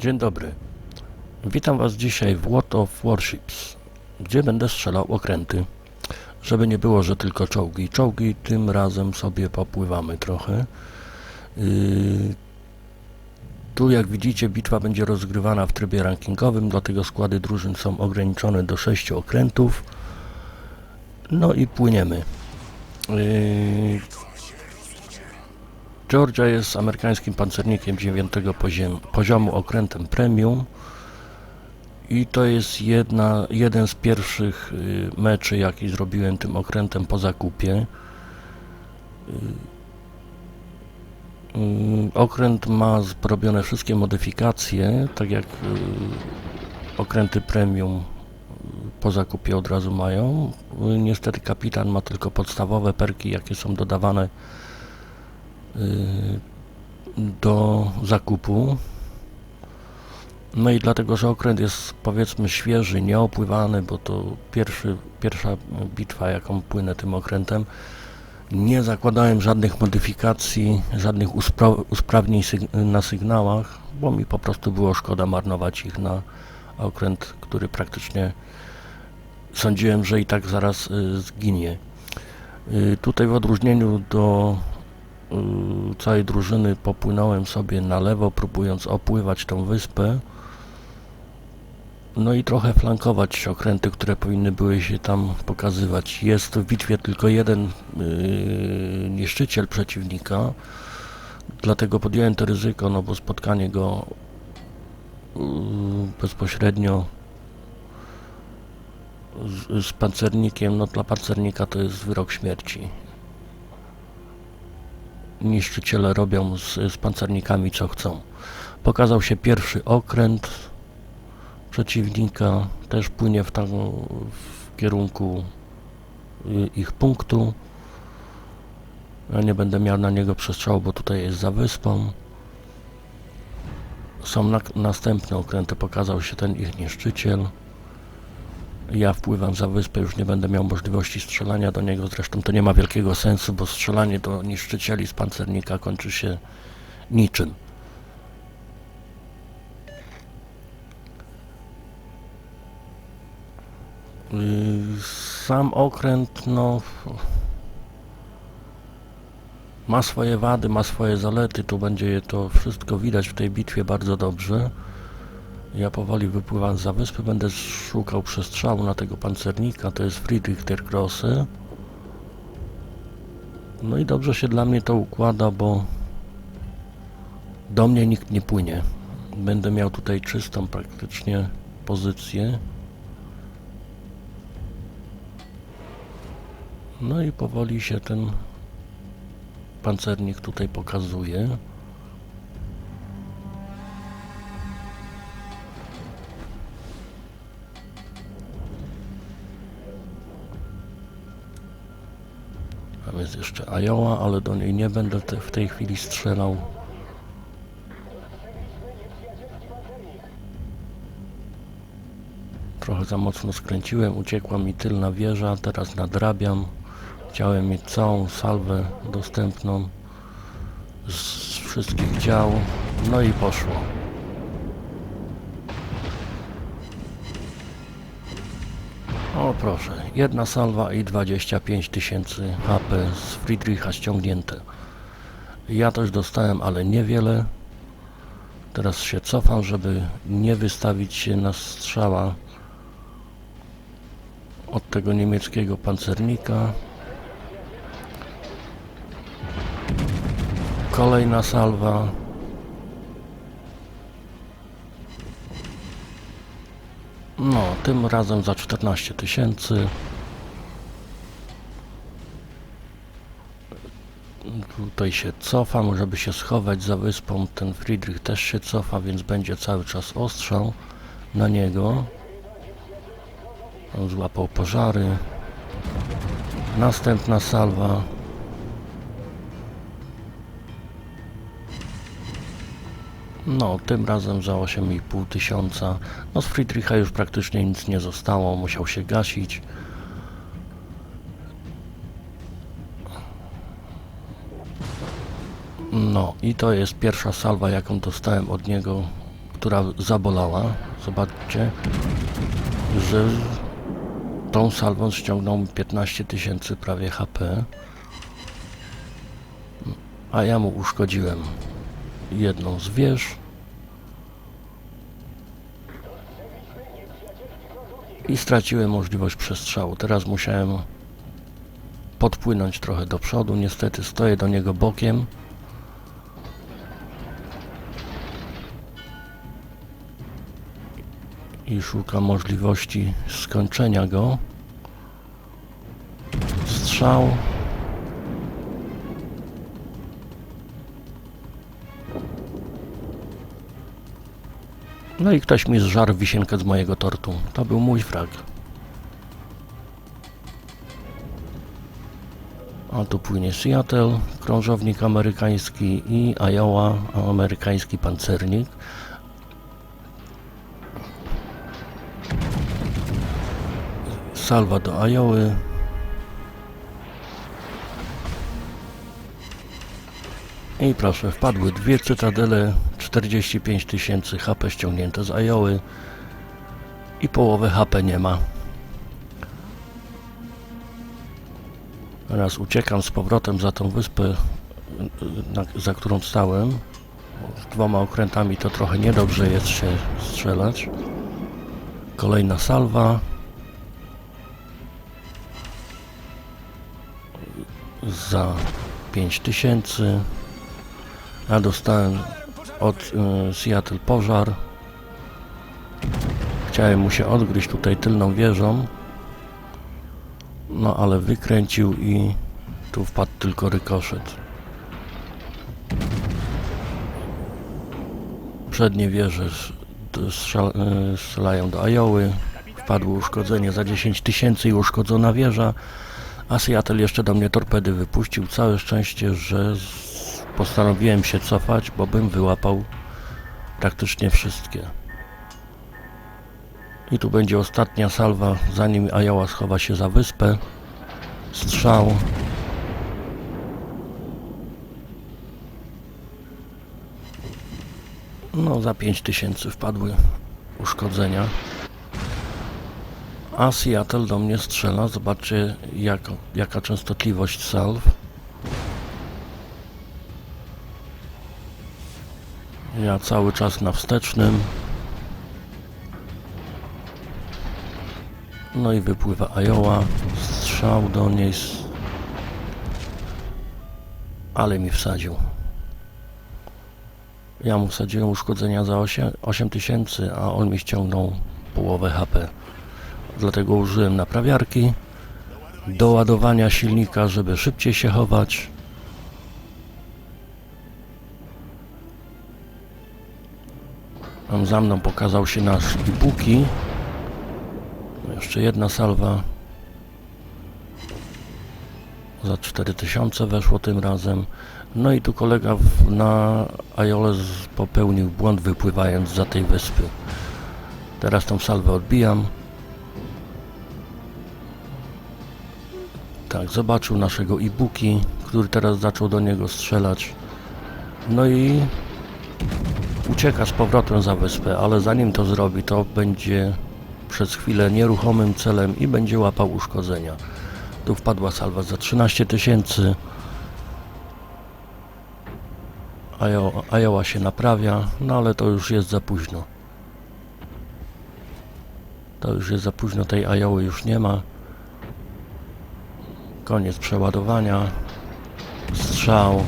Dzień dobry. Witam Was dzisiaj w World of Warships, gdzie będę strzelał okręty. Żeby nie było, że tylko czołgi. Czołgi tym razem sobie popływamy trochę. Yy, tu jak widzicie bitwa będzie rozgrywana w trybie rankingowym, dlatego składy drużyn są ograniczone do 6 okrętów. No i płyniemy. Yy, Georgia jest amerykańskim pancernikiem 9 poziem, poziomu okrętem premium i to jest jedna, jeden z pierwszych y, meczy jaki zrobiłem tym okrętem po zakupie. Y, y, okręt ma zrobione wszystkie modyfikacje, tak jak okręty premium po zakupie od razu mają. Niestety kapitan ma tylko podstawowe perki, jakie są dodawane do zakupu. No i dlatego, że okręt jest powiedzmy świeży, nieopływany, bo to pierwszy, pierwsza bitwa, jaką płynę tym okrętem, nie zakładałem żadnych modyfikacji, żadnych uspra- usprawnień syg- na sygnałach, bo mi po prostu było szkoda marnować ich na okręt, który praktycznie sądziłem, że i tak zaraz y, zginie. Y, tutaj w odróżnieniu do y, całej drużyny popłynąłem sobie na lewo, próbując opływać tą wyspę. No i trochę flankować okręty, które powinny były się tam pokazywać. Jest w bitwie tylko jeden yy, niszczyciel przeciwnika, dlatego podjąłem to ryzyko, no bo spotkanie go yy, bezpośrednio z, z pancernikiem, no dla pancernika to jest wyrok śmierci niszczyciele robią z, z pancernikami co chcą. Pokazał się pierwszy okręt przeciwnika, też płynie w, tam, w kierunku y, ich punktu. Ja nie będę miał na niego przestrzału, bo tutaj jest za wyspą. Są na, następne okręty, pokazał się ten ich niszczyciel. Ja wpływam za wyspę, już nie będę miał możliwości strzelania do niego. Zresztą to nie ma wielkiego sensu, bo strzelanie do niszczycieli z pancernika kończy się niczym. Yy, Sam okręt, no. Ma swoje wady, ma swoje zalety. Tu będzie to wszystko widać w tej bitwie bardzo dobrze. Ja powoli wypływam za wyspy, będę szukał przestrzału na tego pancernika, to jest Friedrich der Grosse. No i dobrze się dla mnie to układa, bo do mnie nikt nie płynie. Będę miał tutaj czystą praktycznie pozycję. No i powoli się ten pancernik tutaj pokazuje. Jest jeszcze Ajoła, ale do niej nie będę te, w tej chwili strzelał. Trochę za mocno skręciłem, uciekła mi tylna wieża, teraz nadrabiam. Chciałem mieć całą salwę dostępną z wszystkich dział, no i poszło. O proszę, jedna salwa i 25 tysięcy HP z Friedricha ściągnięte. Ja też dostałem, ale niewiele. Teraz się cofam, żeby nie wystawić się na strzała od tego niemieckiego pancernika. Kolejna salwa. No, tym razem za 14 tysięcy. Tutaj się cofam, żeby się schować za wyspą. Ten Friedrich też się cofa, więc będzie cały czas ostrzał na niego. On złapał pożary. Następna salwa. No, tym razem za 8,5 tysiąca. No z Friedricha już praktycznie nic nie zostało, musiał się gasić. No i to jest pierwsza salwa, jaką dostałem od niego która zabolała. Zobaczcie, że tą salwą ściągnął mi 15 tysięcy prawie HP. A ja mu uszkodziłem jedną z wież. I straciłem możliwość przestrzału. Teraz musiałem podpłynąć trochę do przodu. Niestety stoję do niego bokiem. I szukam możliwości skończenia go. Strzał. No i ktoś mi zżarł wisienkę z mojego tortu. To był mój frag. A tu płynie Seattle, krążownik amerykański i Iowa, amerykański pancernik. Salwa do Iowy. I proszę, wpadły dwie cytadele, 45 tysięcy HP ściągnięte z Iowy i połowę HP nie ma. Teraz uciekam z powrotem za tą wyspę, za którą stałem. Z dwoma okrętami to trochę niedobrze jest się strzelać. Kolejna salwa. Za 5000. Ja dostałem od y, Seattle pożar. Chciałem mu się odgryźć tutaj tylną wieżą. No ale wykręcił i tu wpadł tylko rykoszet. Przednie wieże y, strzelają do Ajoły. Wpadło uszkodzenie za 10 tysięcy i uszkodzona wieża. A Seattle jeszcze do mnie torpedy wypuścił. Całe szczęście, że postanowiłem się cofać, bo bym wyłapał praktycznie wszystkie. I tu będzie ostatnia salwa, zanim Ajoła schowa się za wyspę. Strzał. No, za 5000 wpadły uszkodzenia. A Seattle do mnie strzela. Zobaczcie, jak, jaka częstotliwość salw. Ja cały czas na wstecznym. No i wypływa Iowa. Strzał do niej. Ale mi wsadził. Ja mu wsadziłem uszkodzenia za 8 8000, a on mi ściągnął połowę HP. Dlatego użyłem naprawiarki do ładowania silnika, żeby szybciej się chować. Tam za mną pokazał się nasz Ibuki. No Jeszcze jedna salwa. Za 4000 weszło tym razem. No i tu kolega w, na Ajole z- popełnił błąd wypływając za tej wyspy. Teraz tą salwę odbijam. Tak, zobaczył naszego Ibuki, który teraz zaczął do niego strzelać. No i ucieka z powrotem za wyspę, ale zanim to zrobi, to będzie przez chwilę nieruchomym celem i będzie łapał uszkodzenia. Tu wpadła salwa za 13 tysięcy. Ajo- Iowa się naprawia, no ale to już jest za późno. To już jest za późno, tej Iowy już nie ma. Koniec przeładowania. Strzał.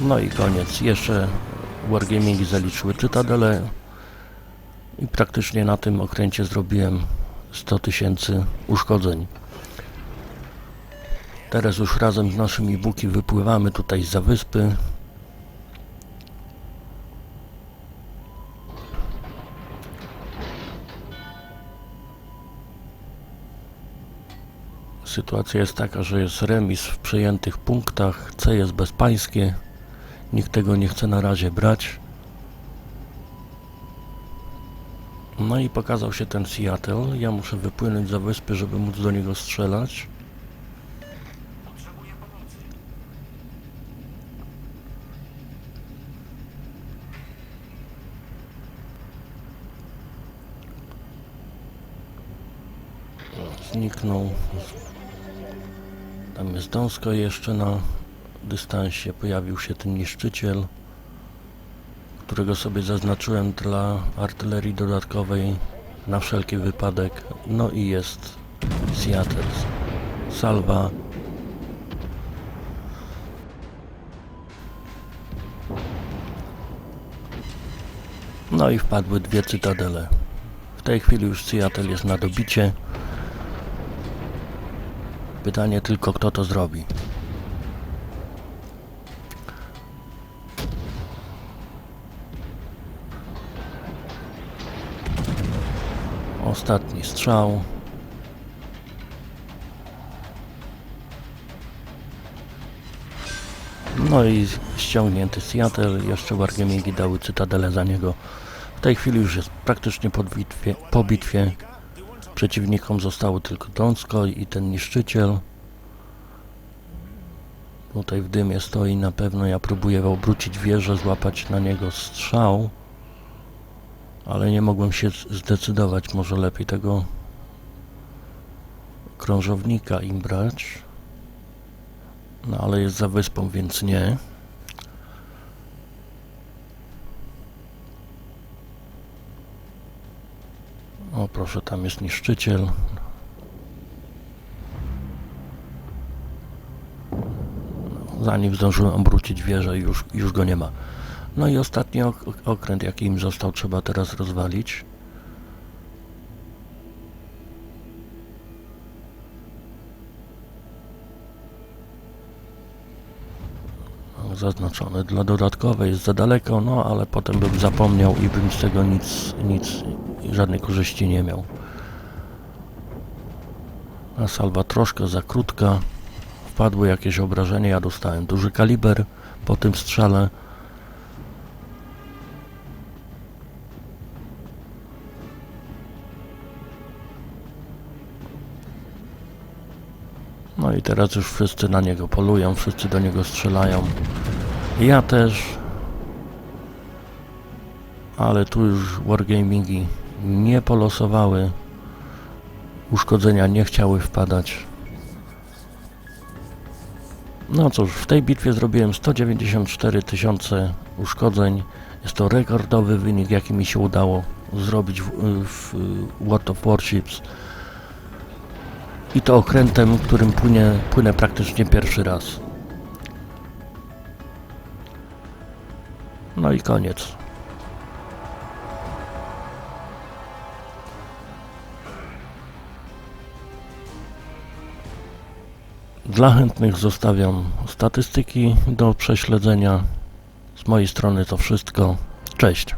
No i koniec. Jeszcze Wargamingi zaliczyły Cytadele i praktycznie na tym okręcie zrobiłem 100 tysięcy uszkodzeń. Teraz już razem z naszymi buki wypływamy tutaj za wyspy. Sytuacja jest taka, że jest remis w przejętych punktach, C jest bezpańskie, Nikt tego nie chce na razie brać. No i pokazał się ten Seattle. Ja muszę wypłynąć za wyspę, żeby móc do niego strzelać. Zniknął. Tam jest dąsko jeszcze na dystansie. Pojawił się ten niszczyciel, którego sobie zaznaczyłem dla artylerii dodatkowej na wszelki wypadek. No i jest Seattle. Salwa. No i wpadły dwie cytadele. W tej chwili już Seattle jest na dobicie. Pytanie tylko, kto to zrobi. Ostatni strzał. No i ściągnięty Seattle. Jeszcze Wargaming dały cytadelę za niego. W tej chwili już jest praktycznie po bitwie. Po bitwie. Przeciwnikom zostało tylko Donsko i ten niszczyciel. Tutaj w dymie stoi na pewno. Ja próbuję obrócić wieżę, złapać na niego strzał. Ale nie mogłem się zdecydować. Może lepiej tego krążownika im brać. No ale jest za wyspą, więc nie. O proszę, tam jest niszczyciel. Zanim zdążyłem obrócić wieżę, już, już go nie ma. No i ostatni ok okręt, jaki im został, trzeba teraz rozwalić. zaznaczone dla dodatkowej jest za daleko, no ale potem bym zapomniał i bym z tego nic, nic, żadnej korzyści nie miał. A salwa troszkę za krótka. Wpadły jakieś obrażenia, ja dostałem duży kaliber po tym strzale. I teraz już wszyscy na niego polują, wszyscy do niego strzelają. Ja też. Ale tu już Wargamingi nie polosowały. Uszkodzenia nie chciały wpadać. No cóż, w tej bitwie zrobiłem 194 tysiące uszkodzeń. Jest to rekordowy wynik, jaki mi się udało zrobić w, w World of Warships. I to okrętem, którym płynie, płynę praktycznie pierwszy raz. No i koniec. Dla chętnych zostawiam statystyki do prześledzenia. Z mojej strony to wszystko. Cześć.